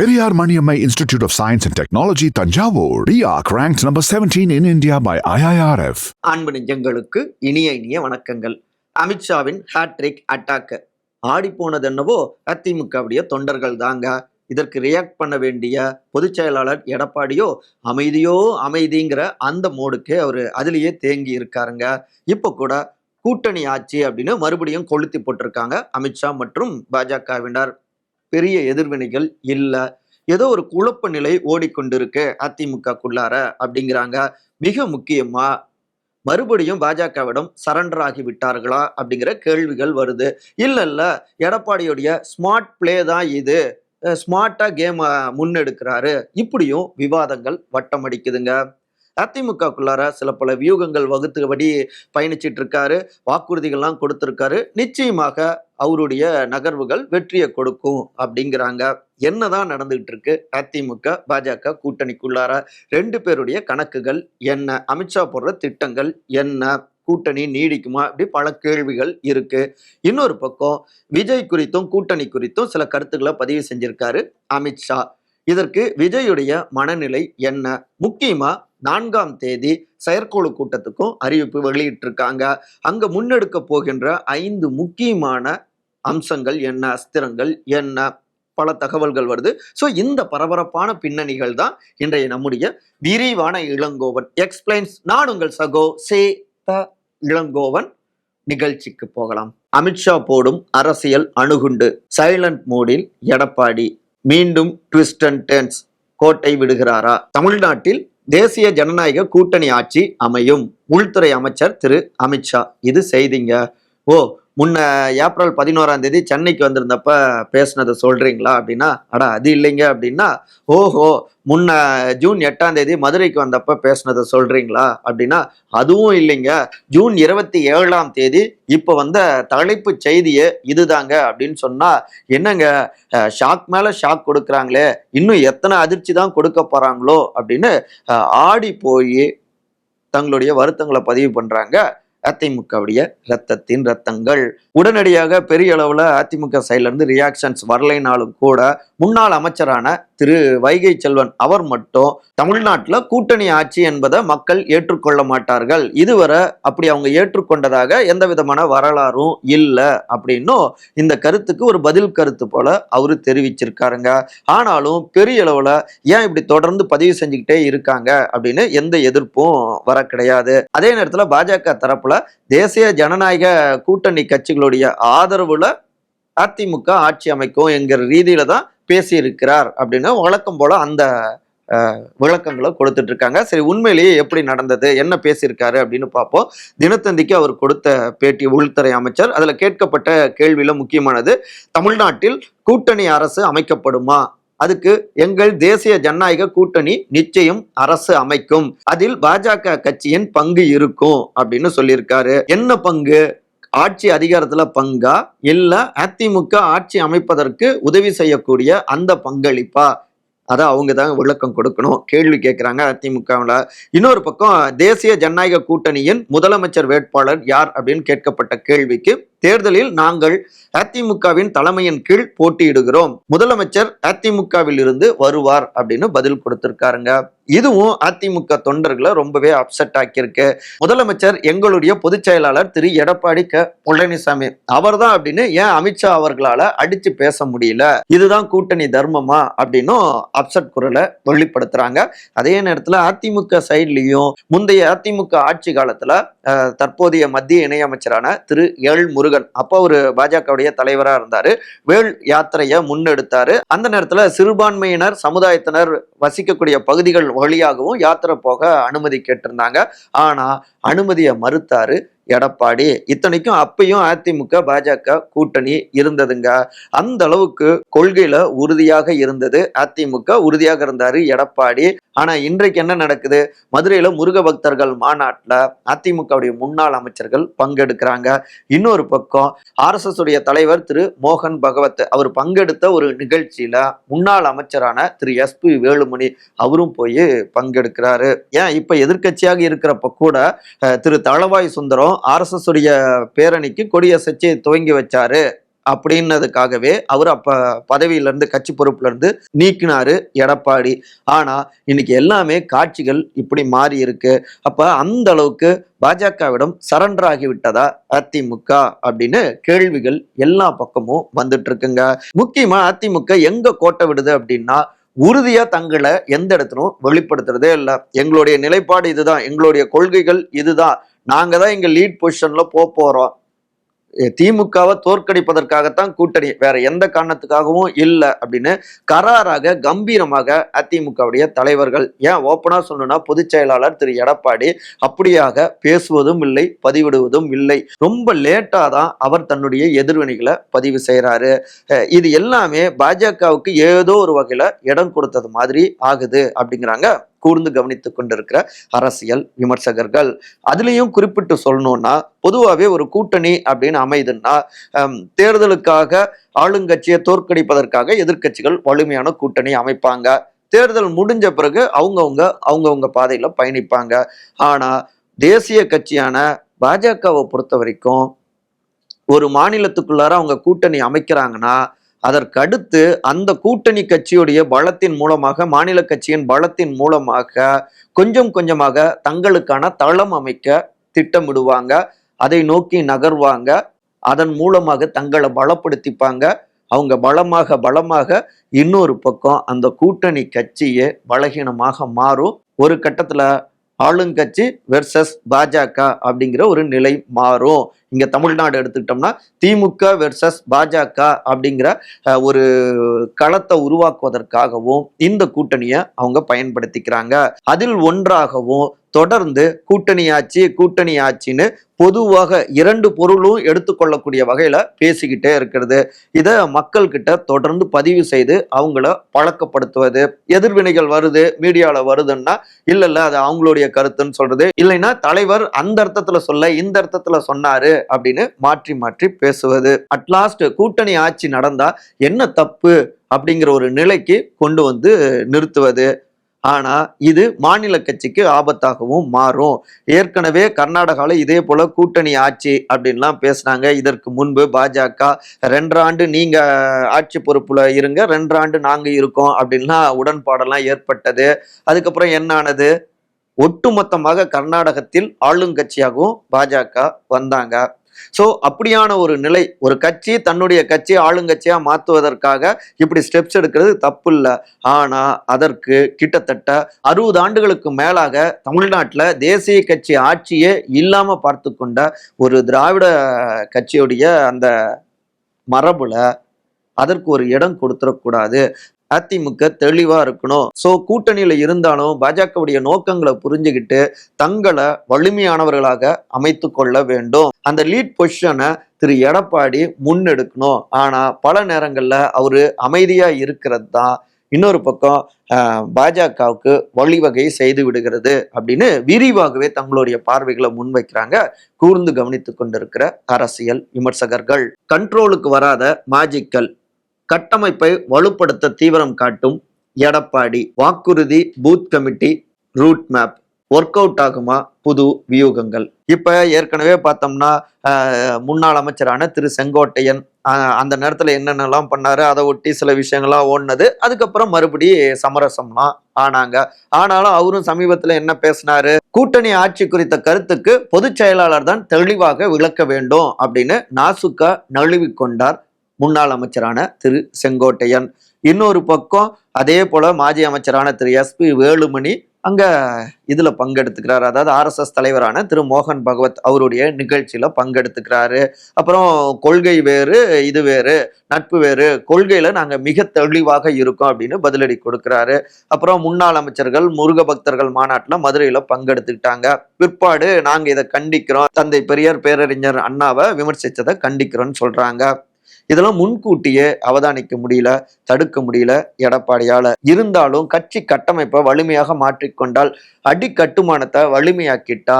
Periyar Maniammai Institute of Science and Technology, Tanjavur, RIAC ranked number 17 in India by IIRF. அன்பு நெஞ்சங்களுக்கு இனிய இனிய வணக்கங்கள். அமித்ஷாவின் ஹேட்ரிக் அட்டாக் ஆடி போனது என்னவோ அதிமுகவுடைய தொண்டர்கள் தாங்க. இதற்கு ரியாக்ட் பண்ண வேண்டிய பொதுச் செயலாளர் எடப்பாடியோ அமைதியோ அமைதிங்கிற அந்த மோடுக்கு அவர் அதுலேயே தேங்கி இருக்காருங்க. இப்போ கூட கூட்டணி ஆட்சி அப்படின்னு மறுபடியும் கொளுத்தி போட்டிருக்காங்க அமித்ஷா மற்றும் பாஜகவினர். பெரிய எதிர்வினைகள் இல்லை. ஏதோ ஒரு குழப்ப நிலை ஓடிக்கொண்டிருக்கு அதிமுகக்குள்ளார அப்படிங்கிறாங்க. மிக முக்கியமா மறுபடியும் பாஜகவிடம் சரண்டர் ஆகி விட்டார்களா அப்படிங்கிற கேள்விகள் வருது. இல்லை இல்லை எடப்பாடியுடைய ஸ்மார்ட் பிளே தான் இது. ஸ்மார்ட்டாக கேம் முன்னெடுக்கிறாரு. இப்படியும் விவாதங்கள் வட்டம் அடிக்குதுங்க அதிமுகக்குள்ளார சில பல வியூகங்கள் வகுத்துபடி பயணிச்சிட்டு இருக்காரு வாக்குறுதிகள்லாம் கொடுத்துருக்காரு. நிச்சயமாக அவருடைய நகர்வுகள் வெற்றியை கொடுக்கும் அப்படிங்கிறாங்க. என்னதான் நடந்துகிட்டு இருக்கு அதிமுக பாஜக கூட்டணிக்குள்ளார ரெண்டு பேருடைய கணக்குகள் என்ன? அமித்ஷா போடுற திட்டங்கள் என்ன? கூட்டணி நீடிக்குமா? இப்படி பல கேள்விகள் இருக்கு. இன்னொரு பக்கம் விஜய் குறித்தும் கூட்டணி குறித்தும் சில கருத்துக்களை பதிவு செஞ்சிருக்காரு அமித்ஷா. இதற்கு விஜயுடைய மனநிலை என்ன? முக்கியமா நான்காம் தேதி செயற்குழு கூட்டத்துக்கும் அறிவிப்பு வெளியிட்டிருக்காங்க. அங்க முன்னெடுக்க போகின்ற ஐந்து முக்கியமான அம்சங்கள் என்ன அஸ்திரங்கள் என்ன பல தகவல்கள் வருது. ஸோ இந்த பரபரப்பான பின்னணிகள் தான் இன்றைய நம்முடைய விரிவான இளங்கோவன். எக்ஸ்பிளைன்ஸ் நான் உங்கள் சகோ சே த இளங்கோவன். நிகழ்ச்சிக்கு போகலாம். அமித்ஷா போடும் அரசியல் அணுகுண்டு. சைலண்ட் மோடில் எடப்பாடி மீண்டும் ட்விஸ்ட் அண்ட் டென்ஸ் கோட்டை விடுகிறாரா? தமிழ்நாட்டில் தேசிய ஜனநாயக கூட்டணி ஆட்சி அமையும். உள்துறை அமைச்சர் திரு அமித்ஷா இது செய்திங்க. ஓ முன்ன ஏப்ரல் பதினோராம் தேதி சென்னைக்கு வந்திருந்தப்ப பேசுனதை சொல்றீங்களா அப்படின்னா அடா அது இல்லைங்க அப்படின்னா ஓஹோ முன்ன ஜூன் எட்டாம் தேதி மதுரைக்கு வந்தப்ப பேசினதை சொல்றீங்களா அப்படின்னா அதுவும் இல்லைங்க. ஜூன் இருபத்தி ஏழாம் தேதி இப்போ வந்த தலைப்பு செய்தியே இதுதாங்க அப்படின்னு சொன்னா என்னங்க ஷாக் மேல ஷாக் கொடுக்குறாங்களே இன்னும் எத்தனை அதிர்ச்சி தான் கொடுக்க போறாங்களோ அப்படின்னு ஆடி போய் தங்களுடைய வருத்தங்களை பதிவு பண்றாங்க. அதிமுகவுடைய ரத்தத்தின் ரத்தங்கள் உடனடியாக பெரிய அளவுல அதிமுக சைட்ல இருந்து ரியாக்ஷன்ஸ் வரலைனாலும் கூட முன்னாள் அமைச்சரான திரு வைகை செல்வன் அவர் மட்டும் தமிழ்நாட்டில் கூட்டணி ஆட்சி என்பதை மக்கள் ஏற்றுக்கொள்ள மாட்டார்கள். இதுவரை அப்படி அவங்க ஏற்றுக்கொண்டதாக எந்த விதமான வரலாறும் இல்லை அப்படின்னும் இந்த கருத்துக்கு ஒரு பதில் கருத்து போல அவரு தெரிவிச்சிருக்காருங்க. ஆனாலும் பெரிய அளவில் ஏன் இப்படி தொடர்ந்து பதிவு செஞ்சுக்கிட்டே இருக்காங்க அப்படின்னு எந்த எதிர்ப்பும் வர கிடையாது. அதே நேரத்தில் பாஜக தரப்புல தேசிய ஜனநாயக கூட்டணி கட்சிகளுடைய ஆதரவுல அதிமுக ஆட்சி அமைக்கும் என்கிற ரீதியில தான் பேசியிருக்கிறார் அப்படின்னு வழக்கம் போல அந்த விளக்கங்களை கொடுத்துட்டு இருக்காங்க சரி உண்மையிலேயே எப்படி நடந்தது? என்ன பேசியிருக்காரு அப்படின்னு பார்ப்போம். தினத்தந்திக்கு அவர் கொடுத்த பேட்டி உள்துறை அமைச்சர். அதில் கேட்கப்பட்ட கேள்வியில் முக்கியமானது தமிழ்நாட்டில் கூட்டணி அரசு அமைக்கப்படுமா? அதுக்கு எங்கள் தேசிய ஜனநாயக கூட்டணி நிச்சயம் அரசு அமைக்கும். அதில் பாஜக கட்சியின் பங்கு இருக்கும் அப்படின்னு சொல்லியிருக்காரு. என்ன பங்கு? ஆட்சி அதிகாரத்தில் பங்கா இல்லை அதிமுக ஆட்சி அமைப்பதற்கு உதவி செய்யக்கூடிய அந்த பங்களிப்பா? அதை அவங்க தான் விளக்கம் கொடுக்கணும். கேள்வி கேட்குறாங்க அதிமுகவில். இன்னொரு பக்கம் தேசிய ஜனநாயக கூட்டணியின் முதலமைச்சர் வேட்பாளர் யார் அப்படின்னு கேட்கப்பட்ட கேள்விக்கு தேர்தலில் நாங்கள் அதிமுகவின் தலைமையின் கீழ் போட்டியிடுகிறோம். முதலமைச்சர் அதிமுகவில் இருந்து வருவார் அப்படின்னு பதில் கொடுத்திருக்காருங்க. இதுவும் அதிமுக தொண்டர்களை ரொம்பவே அப்செட் ஆக்கியிருக்கு. முதலமைச்சர் எங்களுடைய பொதுச் செயலாளர் திரு. எடப்பாடி க. பழனிசாமி. அவர்தான் அப்படின்னு ஏன் அமித்ஷா அவர்களால அடிச்சு பேச முடியல? இதுதான் கூட்டணி தர்மமா அப்படின்னும் அப்செட் குரலை வெளிப்படுத்துறாங்க. அதே நேரத்துல அதிமுக சைட்லயும் முந்தைய அதிமுக ஆட்சி காலத்துல அஹ், தற்போதைய மத்திய இணையமைச்சரான திரு. எல். முருகன் அப்போ ஒரு பாஜகவுடைய தலைவரா இருந்தாரு. வேல் யாத்திரையை முன்னெடுத்தாரு. அந்த நேரத்துல சிறுபான்மையினர் சமுதாயத்தினர் வசிக்கக்கூடிய பகுதிகள் வழியாகவும் யாத்திரை போக அனுமதி கேட்டிருந்தாங்க. ஆனா அனுமதியை மறுத்தாரு எடப்பாடி. இத்தனைக்கும் அப்பயும் அதிமுக பாஜக கூட்டணி இருந்ததுங்க. அந்த அளவுக்கு கொள்கையில உறுதியாக இருந்தது. அதிமுக உறுதியாக இருந்தாரு எடப்பாடி. ஆனா இன்றைக்கு என்ன நடக்குது? மதுரையில முருக பக்தர்கள் மாநாட்டில் அதிமுகவுடைய முன்னாள் அமைச்சர்கள் பங்கெடுக்கிறாங்க. இன்னொரு பக்கம் ஆர்எஸ்எஸ் உடைய தலைவர் திரு மோகன் பகவத் அவர் பங்கெடுத்த ஒரு நிகழ்ச்சியில முன்னாள் அமைச்சரான திரு எஸ்பி வேலுமணி அவரும் போய் பங்கெடுக்கிறாரு. ஏன்? இப்ப எதிர்க்கட்சியாக இருக்கிறப்ப கூட திரு தளவாய் சுந்தரம் ஆர்எஸ்எஸ் உடைய பேரணிக்கு கொடியசைச்சு துவங்கி வச்சாரு. அப்படின்னதுக்காகவே அவர் அப்ப பதவியிலிருந்து கட்சி பொறுப்புலேருந்து நீக்கினாரு எடப்பாடி. ஆனா இன்னைக்கு எல்லாமே காட்சிகள் இப்படி மாறி இருக்கு. அப்ப அந்த அளவுக்கு பாஜகவிடம் சரண்டர் ஆகிவிட்டதா அதிமுக அப்படின்னு கேள்விகள் எல்லா பக்கமும் வந்துட்டு இருக்குங்க முக்கியமா அதிமுக எங்க கோட்டை விடுது அப்படின்னா உறுதியா தங்களை எந்த இடத்திலும் வெளிப்படுத்துறதே இல்லை. எங்களுடைய நிலைப்பாடு இதுதான் எங்களுடைய கொள்கைகள் இதுதான். நாங்க தான் இங்க லீட் பொசிஷன்ல போக போறோம். திமுகவை தோற்கடிப்பதற்காகத்தான் கூட்டணி. வேற எந்த காரணத்துக்காகவும் இல்லை அப்படின்னு கராராக கம்பீரமாக அதிமுகவுடைய தலைவர்கள் ஏன் ஓப்பனாக சொல்லணும்னா பொதுச் செயலாளர் திரு எடப்பாடி அப்படியாக பேசுவதும் இல்லை பதிவிடுவதும் இல்லை. ரொம்ப லேட்டாக தான் அவர் தன்னுடைய எதிர்வினைகளை பதிவு செய்கிறாரு இது எல்லாமே பாஜகவுக்கு ஏதோ ஒரு வகையில் இடம் கொடுத்தது மாதிரி ஆகுது அப்படிங்கிறாங்க கூர்ந்து கவனித்து கொண்டிருக்கிற அரசியல் விமர்சகர்கள். அதுலேயும் குறிப்பிட்டு சொல்லணும்னா பொதுவாகவே ஒரு கூட்டணி அப்படின்னு அமைதுன்னா தேர்தலுக்காக ஆளுங்கட்சியை தோற்கடிப்பதற்காக எதிர்க்கட்சிகள் வலிமையான கூட்டணி அமைப்பாங்க. தேர்தல் முடிஞ்ச பிறகு அவங்கவுங்க அவங்கவுங்க பாதையில் பயணிப்பாங்க. ஆனால் தேசிய கட்சியான பாஜகவை பொறுத்த வரைக்கும் ஒரு மாநிலத்துக்குள்ளார அவங்க கூட்டணி அமைக்கிறாங்கன்னா அதற்கடுத்து அந்த கூட்டணி கட்சியுடைய பலத்தின் மூலமாக மாநில கட்சியின் பலத்தின் மூலமாக கொஞ்சம் கொஞ்சமாக தங்களுக்கான தளம் அமைக்க திட்டமிடுவாங்க. அதை நோக்கி நகர்வாங்க. அதன் மூலமாக தங்களை பலப்படுத்திப்பாங்க. அவங்க பலமாக பலமாக இன்னொரு பக்கம் அந்த கூட்டணி கட்சியே பலகீனமாக மாறும். ஒரு கட்டத்தில் ஆளுங்கட்சி வெர்சஸ் பாஜக அப்படிங்கிற ஒரு நிலை மாறும். இங்க தமிழ்நாடு எடுத்துக்கிட்டோம்னா திமுக வெர்சஸ் பாஜக அப்படிங்கிற அஹ், ஒரு களத்தை உருவாக்குவதற்காகவும் இந்த கூட்டணியை அவங்க பயன்படுத்திக்கிறாங்க. அதில் ஒன்றாகவும் தொடர்ந்து கூட்டணி ஆட்சி கூட்டணி ஆட்சின்னு பொதுவாக இரண்டு பொருளும் எடுத்துக்கொள்ளக்கூடிய வகையில பேசிக்கிட்டே இருக்கிறது. இதை மக்கள்கிட்ட தொடர்ந்து பதிவு செய்து அவங்கள பழக்கப்படுத்துவது எதிர்வினைகள் வருது மீடியாவில் வருதுன்னா இல்ல இல்ல அது அவங்களுடைய கருத்துன்னு சொல்றது. இல்லைன்னா தலைவர் அந்த அர்த்தத்துல சொல்ல இந்த அர்த்தத்துல சொன்னாரு அப்படின்னு மாற்றி மாற்றி பேசுவது. அட்லாஸ்ட் கூட்டணி ஆட்சி நடந்தா என்ன தப்பு அப்படிங்கிற ஒரு நிலைக்கு கொண்டு வந்து நிறுத்துவது. ஆனா இது மாநில கட்சிக்கு ஆபத்தாகவும் மாறும். ஏற்கனவே கர்நாடகாவில் இதே போல கூட்டணி ஆட்சி அப்படின்லாம் பேசினாங்க. இதற்கு முன்பு பாஜக ரெண்டாண்டு நீங்க ஆட்சி பொறுப்புல இருங்க ரெண்டாண்டு நாங்க இருக்கோம் அப்படின்லாம் உடன்பாடெல்லாம் ஏற்பட்டது. அதுக்கப்புறம் என்ன ஆனது ஒட்டுமொத்தமாக கர்நாடகத்தில் ஆளுங்கட்சியாகவும் பாஜக வந்தாங்க. ஸோ அப்படியான ஒரு நிலை ஒரு கட்சி தன்னுடைய கட்சி ஆளுங்கட்சியா மாற்றுவதற்காக இப்படி ஸ்டெப்ஸ் எடுக்கிறது தப்பு இல்லை ஆனா அதற்கு கிட்டத்தட்ட அறுபது ஆண்டுகளுக்கு மேலாக தமிழ்நாட்டில் தேசிய கட்சி ஆட்சியே இல்லாம பார்த்து கொண்ட ஒரு திராவிட கட்சியுடைய அந்த மரபுல அதற்கு ஒரு இடம் கொடுத்துடக்கூடாது அதிமுக தெளிவா இருக்கணும். சோ கூட்டணியில இருந்தாலும் பாஜகவுடைய நோக்கங்களை புரிஞ்சுக்கிட்டு தங்களை வலிமையானவர்களாக அமைத்து கொள்ள வேண்டும். அந்த லீட் பொசிஷனை திரு எடப்பாடி முன்னெடுக்கணும். ஆனால் பல நேரங்களில் அவர் அமைதியாக இருக்கிறது தான் இன்னொரு பக்கம் பாஜகவுக்கு வழிவகை செய்து விடுகிறது அப்படின்னு விரிவாகவே தங்களுடைய பார்வைகளை முன்வைக்கிறாங்க. கூர்ந்து கவனித்து கொண்டிருக்கிற அரசியல் விமர்சகர்கள். கண்ட்ரோலுக்கு வராத மாஜிக்கல் கட்டமைப்பை வலுப்படுத்த தீவிரம் காட்டும் எடப்பாடி. வாக்குறுதி booth committee route map work out ஆகுமா? புது வியூகங்கள். இப்போ ஏற்கனவே பார்த்தோம்னா முன்னாள் அமைச்சரான திரு செங்கோட்டையன் அந்த நேரத்தில் என்னென்னலாம் பண்ணாரு அதை ஒட்டி சில விஷயங்கள்லாம் ஓடினது. அதுக்கப்புறம் மறுபடி சமரசம்லாம் ஆனாங்க. ஆனாலும் அவரும் சமீபத்தில் என்ன பேசினாரு? கூட்டணி ஆட்சி குறித்த கருத்துக்கு பொதுச் செயலாளர் தான் தெளிவாக விளக்க வேண்டும் அப்படின்னு நாசுக்கா நழுவி கொண்டார் முன்னாள் அமைச்சரான திரு செங்கோட்டையன். இன்னொரு பக்கம் அதே போல மாஜி அமைச்சரான திரு எஸ்பி வேலுமணி அங்க இதுல பங்கெடுத்துக்கிறாரு. அதாவது ஆர்எஸ்எஸ் தலைவரான திரு மோகன் பகவத் அவருடைய நிகழ்ச்சியில பங்கெடுத்துக்கிறாரு. அப்புறம் கொள்கை வேறு இது வேறு நட்பு வேறு கொள்கையில நாங்க மிக தெளிவாக இருக்கோம் அப்படின்னு பதிலடி கொடுக்கிறாரு. அப்புறம் முன்னாள் அமைச்சர்கள் முருக பக்தர்கள் மாநாட்டுல மதுரையில பங்கெடுத்துக்கிட்டாங்க. பிற்பாடு நாங்க இதை கண்டிக்கிறோம். தந்தை பெரியார் பேரறிஞர் அண்ணாவை விமர்சித்ததை கண்டிக்கிறோம்னு சொல்றாங்க. இதெல்லாம் முன்கூட்டியே அவதானிக்க முடியல தடுக்க முடியல எடப்பாடியால. இருந்தாலும் கட்சி கட்டமைப்பை வலிமையாக மாற்றிக்கொண்டால் அடி கட்டுமானத்தை வலிமையாக்கிட்டா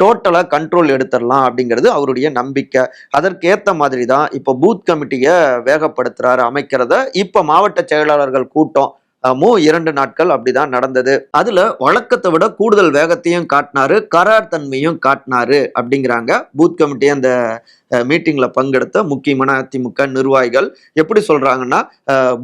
டோட்டலாக கண்ட்ரோல் எடுத்துடலாம் அப்படிங்கிறது அவருடைய நம்பிக்கை. அதற்கேற்ற மாதிரி தான் இப்போ பூத் கமிட்டியை வேகப்படுத்துறாரு அமைக்கிறத இப்போ மாவட்ட செயலாளர்கள் கூட்டம் அஹ், மு இரண்டு நாட்கள் அப்படிதான் நடந்தது. அதுல வழக்கத்தை விட கூடுதல் வேகத்தையும் காட்டினாரு கரார் தன்மையும் காட்டினாரு அப்படிங்கிறாங்க பூத் கமிட்டி அந்த மீட்டிங்கில் பங்கெடுத்த முக்கியமான அதிமுக நிர்வாகிகள் எப்படி சொல்கிறாங்கன்னா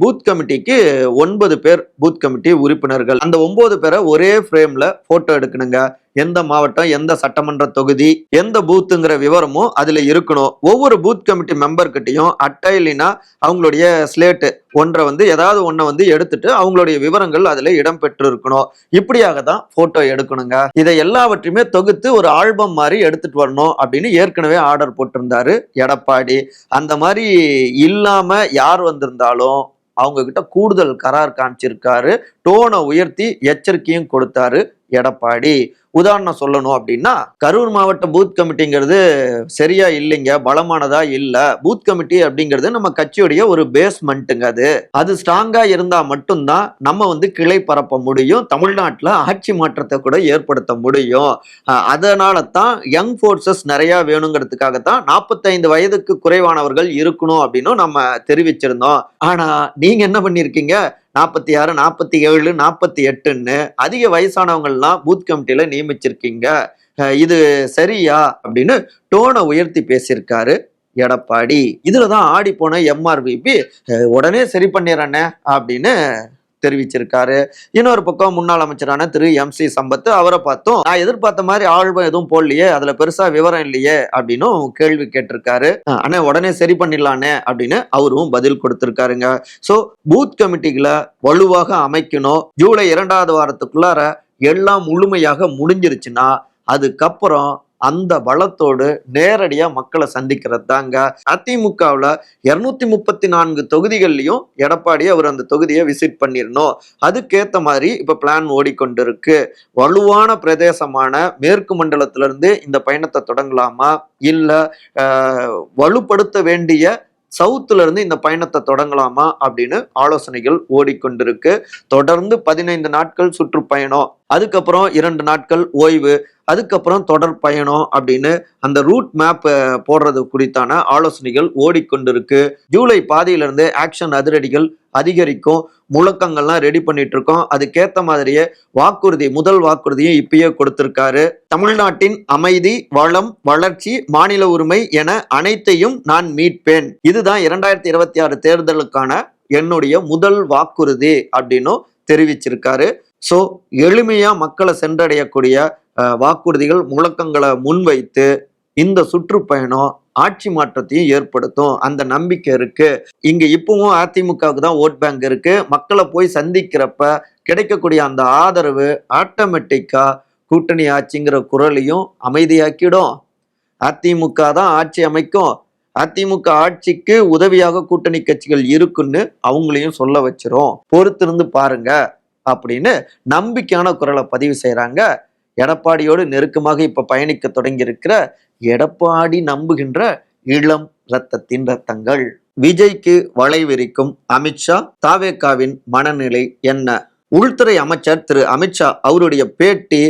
பூத் கமிட்டிக்கு ஒன்பது பேர் பூத் கமிட்டி உறுப்பினர்கள். அந்த ஒன்பது பேரை ஒரே ஃப்ரேமில் ஃபோட்டோ எடுக்கணுங்க. எந்த மாவட்டம் எந்த சட்டமன்ற தொகுதி எந்த பூத்துங்கிற விவரமும் அதில் இருக்கணும். ஒவ்வொரு பூத் கமிட்டி மெம்பர்கிட்டையும் அட்டை இல்லைன்னா அவங்களுடைய ஸ்லேட்டு ஒன்றை வந்து ஏதாவது ஒன்றை வந்து எடுத்துட்டு அவங்களுடைய விவரங்கள் அதில் இடம்பெற்று இருக்கணும் இப்படியாக தான் ஃபோட்டோ எடுக்கணுங்க. இதை எல்லாவற்றையுமே தொகுத்து ஒரு ஆல்பம் மாதிரி எடுத்துட்டு வரணும் அப்படின்னு ஏற்கனவே ஆர்டர் போட்டிருந்தார். எடப்பாடி. அந்த மாதிரி இல்லாம யார் வந்திருந்தாலும் அவங்க கிட்ட கூடுதல் கரார் காமிச்சிருக்காரு. டோனை உயர்த்தி எச்சரிக்கையும் கொடுத்தாரு எடப்பாடி. உதாரணம் சொல்லணும் அப்படின்னா கரூர் மாவட்ட பூத் கமிட்டிங்கிறது சரியா இல்லைங்க பலமானதா இல்ல. பூத் கமிட்டி அப்படிங்கிறது நம்ம கட்சியுடைய ஒரு பேஸ்மெண்ட்டுங்க அது. அது ஸ்ட்ராங்கா இருந்தா மட்டும்தான் நம்ம வந்து கிளை பரப்ப முடியும் தமிழ்நாட்டில் ஆட்சி மாற்றத்தை கூட ஏற்படுத்த முடியும். அதனால தான் யங் ஃபோர்ஸஸ் நிறைய வேணுங்கிறதுக்காகத்தான் நாற்பத்தைந்து வயதுக்கு குறைவானவர்கள் இருக்கணும் அப்படின்னு நம்ம தெரிவிச்சிருந்தோம். ஆனா நீங்க என்ன பண்ணிருக்கீங்க நாற்பத்தி ஆறு நாற்பத்தி ஏழு நாற்பத்தி எட்டுன்னு அதிக வயசானவங்கள்லாம் பூத் கமிட்டியில் நியமிச்சிருக்கீங்க. இது சரியா? அப்படின்னு டோனை உயர்த்தி பேசியிருக்காரு எடப்பாடி. இதுலதான் ஆடி போன எம்ஆர்விபி உடனே சரி பண்ணிடுறேண்ணே அப்படின்னு தெரிவிச்சிருக்காரு. இன்னொரு பக்கம் முன்னாள் அமைச்சரான திரு எம் சி சம்பத்து அவரை பார்த்தோம் நான் எதிர்பார்த்த மாதிரி ஆழ்வம் எதுவும் போடலையே அதுல பெருசா விவரம் இல்லையே அப்படின்னும் கேள்வி கேட்டிருக்காரு. ஆனா உடனே சரி பண்ணிடலானே அப்படின்னு அவரும் பதில் கொடுத்திருக்காருங்க. சோ பூத் கமிட்டிகளை வலுவாக அமைக்கணும். ஜூலை இரண்டாவது வாரத்துக்குள்ளார எல்லாம் முழுமையாக முடிஞ்சிருச்சுன்னா அதுக்கப்புறம் அந்த பலத்தோடு நேரடியாக மக்களை சந்திக்கிறது தாங்க அதிமுகவில் இரநூத்தி முப்பத்தி நான்கு தொகுதிகள்லையும் எடப்பாடி அவர் அந்த தொகுதியை விசிட் பண்ணிடணும் அதுக்கேற்ற மாதிரி இப்போ பிளான் ஓடிக்கொண்டிருக்கு. வலுவான பிரதேசமான மேற்கு மண்டலத்திலிருந்து இந்த பயணத்தை தொடங்கலாமா? இல்லை வலுப்படுத்த வேண்டிய சவுத்துல இருந்து இந்த பயணத்தை தொடங்கலாமா? அப்படின்னு ஆலோசனைகள் ஓடிக்கொண்டிருக்கு. தொடர்ந்து பதினைந்து நாட்கள் சுற்றுப்பயணம். அதுக்கப்புறம் இரண்டு நாட்கள் ஓய்வு. அதுக்கப்புறம் தொடர் பயணம் அப்படின்னு அந்த ரூட் மேப் போடுறது குறித்தான ஆலோசனைகள் ஓடிக்கொண்டிருக்கு. ஜூலை பாதியிலிருந்து ஆக்ஷன் அதிரடிகள் அதிகரிக்கும். முழக்கங்கள்லாம் ரெடி பண்ணிட்டு இருக்கோம் அதுக்கேத்த மாதிரியே வாக்குறுதி முதல் வாக்குறுதியை இப்பயே கொடுத்திருக்காரு. தமிழ்நாட்டின் அமைதி வளம் வளர்ச்சி மாநில உரிமை என அனைத்தையும் நான் மீட்பேன். இதுதான் இரண்டாயிரத்தி இருபத்தி ஆறு தேர்தலுக்கான என்னுடைய முதல் வாக்குறுதி அப்படின்னும் தெரிவிச்சிருக்காரு. ஸோ எளிமையா மக்களை சென்றடையக்கூடிய வாக்குறுதிகள் முழக்கங்களை முன்வைத்து இந்த சுற்றுப்பயணம் ஆட்சி மாற்றத்தையும் ஏற்படுத்தும். அந்த நம்பிக்கை இருக்கு. இங்க இப்பவும் அதிமுகவுக்கு தான் ஓட் பேங்க் இருக்கு. மக்களை போய் சந்திக்கிறப்ப கிடைக்கக்கூடிய அந்த ஆதரவு ஆட்டோமேட்டிக்கா கூட்டணி ஆட்சிங்கிற குரலையும் அமைதியாக்கிடும். அதிமுக தான் ஆட்சி அமைக்கும். அதிமுக ஆட்சிக்கு உதவியாக கூட்டணி கட்சிகள் இருக்குன்னு அவங்களையும் சொல்ல வச்சிரும். பொறுத்திருந்து பாருங்க அப்படின்னு நம்பிக்கையான குரலை பதிவு செய்கிறாங்க எடப்பாடியோடு நெருக்கமாக இப்ப பயணிக்க தொடங்கியிருக்கிற எடப்பாடி நம்புகின்ற இளம் ரத்தத்தின் ரத்தங்கள் விஜய்க்கு வளைவிரிக்கும் அமித்ஷா தாவேகாவின் மனநிலை என்ன? உள்துறை அமைச்சர் திரு அமித்ஷா அவருடைய பேட்டி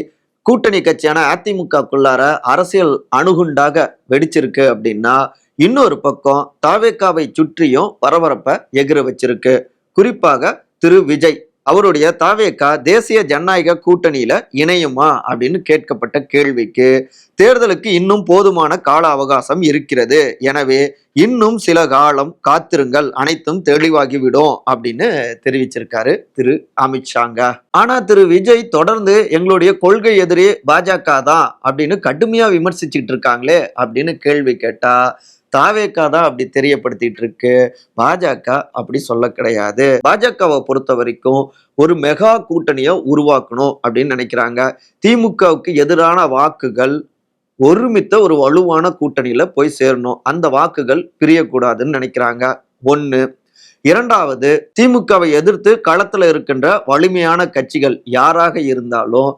கூட்டணி கட்சியான அதிமுகக்குள்ளார அரசியல் அணுகுண்டாக வெடிச்சிருக்கு அப்படின்னா இன்னொரு பக்கம் தாவேக்காவை சுற்றியும் பரபரப்பை எகிர வச்சிருக்கு. குறிப்பாக திரு விஜய். அவருடைய தாவேக்கா தேசிய ஜனநாயக கூட்டணியில இணையுமா அப்படின்னு கேட்கப்பட்ட கேள்விக்கு தேர்தலுக்கு இன்னும் போதுமான கால அவகாசம் இருக்கிறது. எனவே இன்னும் சில காலம் காத்திருங்கள் அனைத்தும் தெளிவாகிவிடும் அப்படின்னு தெரிவிச்சிருக்காரு திரு அமித்ஷாங்க. ஆனா திரு விஜய் தொடர்ந்து எங்களுடைய கொள்கை எதிரி பாஜக தான் அப்படின்னு கடுமையா விமர்சிச்சுட்டு இருக்காங்களே அப்படின்னு கேள்வி கேட்டா தாவேக்கா தான் அப்படி தெரியப்படுத்திட்டு இருக்கு பாஜக அப்படி சொல்ல கிடையாது. பாஜகவை பொறுத்த வரைக்கும் ஒரு மெகா கூட்டணியை உருவாக்கணும் அப்படின்னு நினைக்கிறாங்க. திமுகவுக்கு எதிரான வாக்குகள் ஒருமித்த ஒரு வலுவான கூட்டணியில போய் சேரணும். அந்த வாக்குகள் பிரியக்கூடாதுன்னு நினைக்கிறாங்க. ஒன்று இரண்டாவது திமுகவை எதிர்த்து களத்துல இருக்கின்ற வலிமையான கட்சிகள் யாராக இருந்தாலும்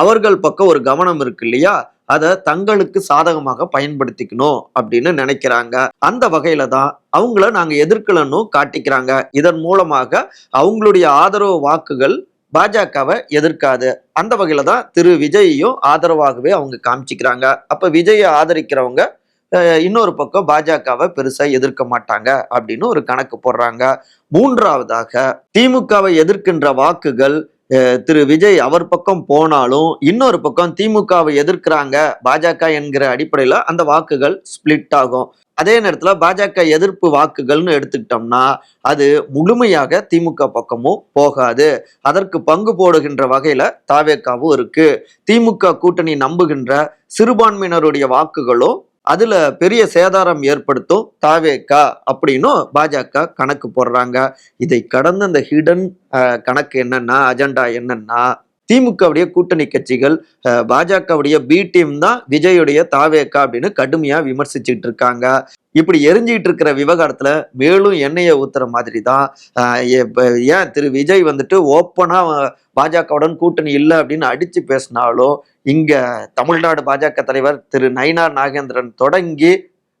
அவர்கள் பக்கம் ஒரு கவனம் இருக்கு இல்லையா? அதை தங்களுக்கு சாதகமாக பயன்படுத்திக்கணும் அப்படின்னு நினைக்கிறாங்க. அந்த வகையில தான் அவங்கள நாங்க எதிர்க்கலன்னு காட்டிக்கிறாங்க. இதன் மூலமாக அவங்களுடைய ஆதரவு வாக்குகள் பாஜகவை எதிர்க்காது. அந்த வகையில தான் திரு விஜயையும் ஆதரவாகவே அவங்க காமிச்சிக்கிறாங்க. அப்ப விஜயை ஆதரிக்கிறவங்க இன்னொரு பக்கம் பாஜகவை பெருசா எதிர்க்க மாட்டாங்க அப்படின்னு ஒரு கணக்கு போடுறாங்க. மூன்றாவதாக திமுகவை எதிர்க்கின்ற வாக்குகள் திரு விஜய் அவர் பக்கம் போனாலும் இன்னொரு பக்கம் திமுகவை எதிர்க்கிறாங்க பாஜக என்கிற அடிப்படையில் அந்த வாக்குகள் ஸ்பிளிட் ஆகும். அதே நேரத்தில் பாஜக எதிர்ப்பு வாக்குகள்னு எடுத்துக்கிட்டோம்னா அது முழுமையாக திமுக பக்கமும் போகாது. அதற்கு பங்கு போடுகின்ற வகையில் தாவேக்காவும் இருக்கு. திமுக கூட்டணி நம்புகின்ற சிறுபான்மையினருடைய வாக்குகளும் அதுல பெரிய சேதாரம் ஏற்படுத்தும் தாவேக்கா அப்படின்னும் பாஜக கணக்கு போடுறாங்க. இதை கடந்த அந்த ஹிடன் கணக்கு என்னன்னா அஜெண்டா என்னன்னா திமுகவுடைய கூட்டணி கட்சிகள் பாஜகவுடைய பி டீம் தான் விஜயுடைய தாவேக்கா அப்படின்னு கடுமையாக விமர்சிச்சுட்டு இருக்காங்க. இப்படி எரிஞ்சிட்டு இருக்கிற விவகாரத்துல மேலும் எண்ணெயை ஊத்துற மாதிரி தான் ஏன் திரு விஜய் வந்துட்டு ஓப்பனா பாஜகவுடன் கூட்டணி இல்லை அப்படின்னு அடிச்சு பேசினாலும் இங்க தமிழ்நாடு பாஜக தலைவர் திரு நயினார் நாகேந்திரன் தொடங்கி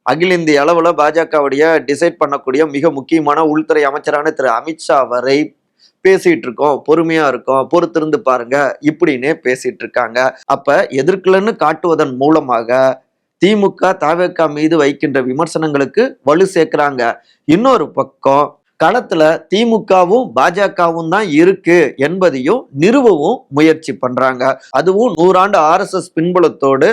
அகில இந்திய அளவில் பாஜகவுடைய டிசைட் பண்ணக்கூடிய மிக முக்கியமான உள்துறை அமைச்சரான திரு அமித்ஷா வரை பேசிட்டு இருக்கோம் பொறுமையா இருக்கோம் பொறுத்திருந்து பாருங்க இப்படின்னே பேசிட்டு இருக்காங்க. அப்ப எதிர்க்கலன்னு காட்டுவதன் மூலமாக திமுக தாவேக்கா மீது வைக்கின்ற விமர்சனங்களுக்கு வலு சேர்க்கிறாங்க. இன்னொரு பக்கம் களத்துல திமுகவும் பாஜகவும் தான் இருக்கு என்பதையும் நிறுவவும் முயற்சி பண்றாங்க. அதுவும் நூறாண்டு ஆர்எஸ்எஸ் பின்புலத்தோடு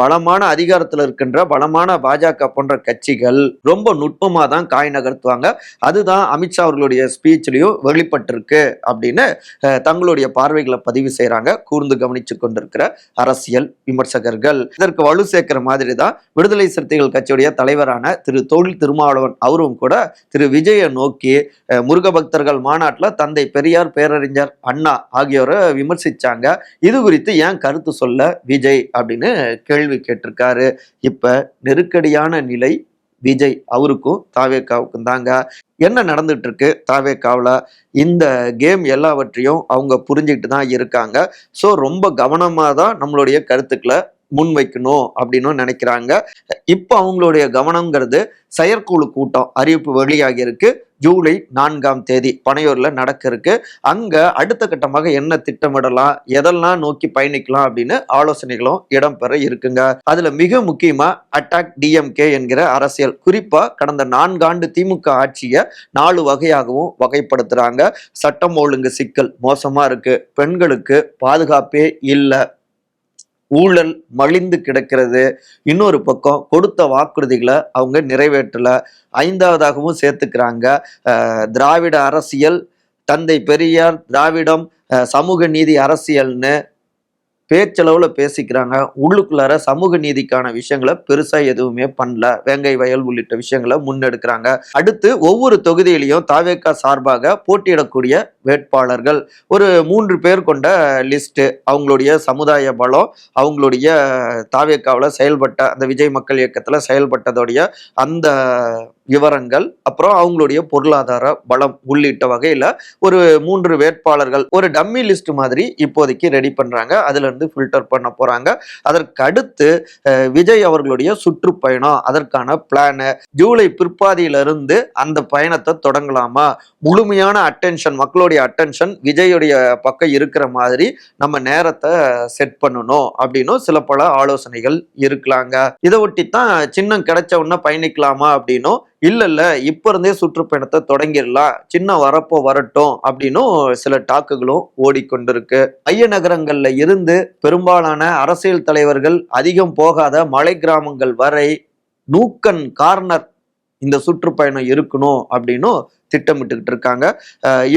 பலமான அதிகாரத்துல இருக்கின்ற பலமான பாஜக போன்ற கட்சிகள் ரொம்ப நுட்பமா தான் காய் நகர்த்துவாங்க. அதுதான் அமித்ஷா அவர்களுடைய ஸ்பீச்லயும் வெளிப்பட்டிருக்கு அப்படின்னு தங்களுடைய பார்வைகளை பதிவு செய்யறாங்க கூர்ந்து கவனிச்சு கொண்டிருக்கிற அரசியல் விமர்சகர்கள். இதற்கு வலு சேர்க்கிற மாதிரி தான் விடுதலை சிறுத்தைகள் கட்சியுடைய தலைவரான திரு தொழில் திருமாவளவன் அவரும் கூட திரு விஜய நோக்கி நோக்கி முருக பக்தர்கள் மாநாட்டில் தந்தை பெரியார் பேரறிஞர் அண்ணா ஆகியோரை விமர்சித்தாங்க இது குறித்து ஏன் கருத்து சொல்ல விஜய் அப்படின்னு கேள்வி கேட்டிருக்காரு. இப்போ நெருக்கடியான நிலை விஜய் அவருக்கும் தாவேக்காவுக்கும் தாங்க. என்ன நடந்துட்டு இருக்கு தாவேக்காவில்? இந்த கேம் எல்லாவற்றையும் அவங்க புரிஞ்சுக்கிட்டு தான் இருக்காங்க. ஸோ ரொம்ப கவனமாக தான் நம்மளுடைய கருத்துக்களை முன்வைக்கணும் அப்படின்னு நினைக்கிறாங்க. இப்போ அவங்களுடைய கவனங்கிறது செயற்குழு கூட்டம் அறிவிப்பு வெளியாகி இருக்கு. ஜூலை நான்காம் தேதி பனையூர்ல நடக்க இருக்கு அங்க அடுத்த கட்டமாக என்ன திட்டமிடலாம் எதெல்லாம் நோக்கி பயணிக்கலாம் அப்படின்னு ஆலோசனைகளும் இடம்பெற இருக்குங்க. அதுல மிக முக்கியமா அட்டாக் டிஎம்கே என்கிற அரசியல். குறிப்பா கடந்த நான்காண்டு திமுக ஆட்சியை நாலு வகையாகவும் வகைப்படுத்துறாங்க. சட்டம் ஒழுங்கு சிக்கல் மோசமா இருக்கு. பெண்களுக்கு பாதுகாப்பே இல்லை. ஊழல் மலிந்து கிடக்கிறது. இன்னொரு பக்கம் கொடுத்த வாக்குறுதிகளை அவங்க நிறைவேற்றல. ஐந்தாவதாகவும் சேர்த்துக்கிறாங்க. திராவிட அரசியல் தந்தை பெரியார் திராவிடம் சமூக நீதி அரசியல்னு பேச்சளவில் பேசிக்கிறாங்க. உள்ளுக்குள்ளார சமூக நீதிக்கான விஷயங்களை பெருசாக எதுவுமே பண்ணல. வேங்கை வயல் உள்ளிட்ட விஷயங்களை முன்னெடுக்கிறாங்க. அடுத்து ஒவ்வொரு தொகுதியிலையும் தாவேக்கா சார்பாக போட்டியிடக்கூடிய வேட்பாளர்கள். ஒரு மூன்று பேர் கொண்ட லிஸ்ட்டு அவங்களுடைய சமுதாய பலம் அவங்களுடைய தாவேக்காவில் செயல்பட்ட அந்த விஜய் மக்கள் இயக்கத்தில் செயல்பட்டதோடைய அந்த விவரங்கள் அப்புறம் அவங்களுடைய பொருளாதார பலம் உள்ளிட்ட வகையில் ஒரு மூன்று வேட்பாளர்கள் ஒரு டம்மி லிஸ்ட் மாதிரி இப்போதைக்கு ரெடி பண்ணுறாங்க அதுல இருந்து ஃபில்டர் பண்ண போகிறாங்க அதற்கு அடுத்து விஜய் அவர்களுடைய சுற்றுப்பயணம் அதற்கான பிளானு ஜூலை பிற்பாதியிலிருந்து அந்த பயணத்தை தொடங்கலாமா? முழுமையான அட்டென்ஷன் மக்களுடைய அட்டென்ஷன் விஜயுடைய பக்கம் இருக்கிற மாதிரி நம்ம நேரத்தை செட் பண்ணணும் அப்படின்னும் சில பல ஆலோசனைகள் இருக்கலாங்க. இதை ஒட்டி தான் சின்னம் கிடைச்ச உடனே பயணிக்கலாமா அப்படின்னும் இல்ல இல்ல இப்ப இருந்தே சுற்றுப்பயணத்தை தொடங்கிடலாம் சின்ன வரப்போ வரட்டும் அப்படின்னும் சில டாக்குகளும் ஓடிக்கொண்டிருக்கு. ஐய நகரங்கள்ல இருந்து பெரும்பாலான அரசியல் தலைவர்கள் அதிகம் போகாத மலை கிராமங்கள் வரை நூக்கன் கார்னர் இந்த சுற்றுப்பயணம் இருக்கணும் அப்படின்னும் திட்டமிட்டுக்கிட்டு இருக்காங்க.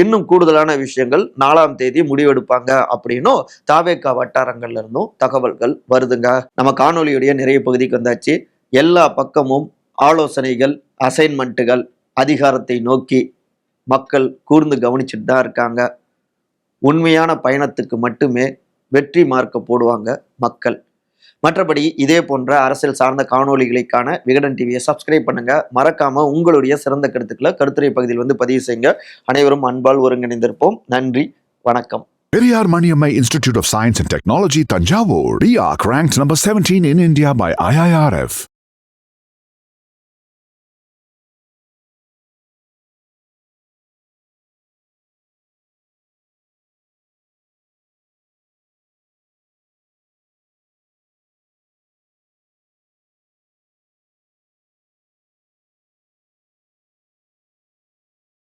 இன்னும் கூடுதலான விஷயங்கள் நாலாம் தேதி முடிவெடுப்பாங்க அப்படின்னும் தாவேக்கா வட்டாரங்கள்ல இருந்தும் தகவல்கள் வருதுங்க. நம்ம காணொலியுடைய நிறைய பகுதிக்கு வந்தாச்சு. எல்லா பக்கமும் ஆலோசனைகள் அசைன்மெண்ட்டுகள் அதிகாரத்தை நோக்கி மக்கள் கூர்ந்து கவனிச்சுட்டு தான் இருக்காங்க. உண்மையான பயணத்துக்கு மட்டுமே வெற்றி மார்க்க போடுவாங்க மக்கள். மற்றபடி இதே போன்ற அரசியல் சார்ந்த காணொலிகளுக்கான விகடன் டிவியை சப்ஸ்கிரைப் பண்ணுங்க. மறக்காம உங்களுடைய சிறந்த கருத்துக்களை கருத்துரை பகுதியில் வந்து பதிவு செய்யுங்க. அனைவரும் அன்பால் ஒருங்கிணைந்திருப்போம். நன்றி வணக்கம். Periyar Maniammai Institute of Science and Technology, Tanjavur, RIAC ranked number 17 in India by IIRF.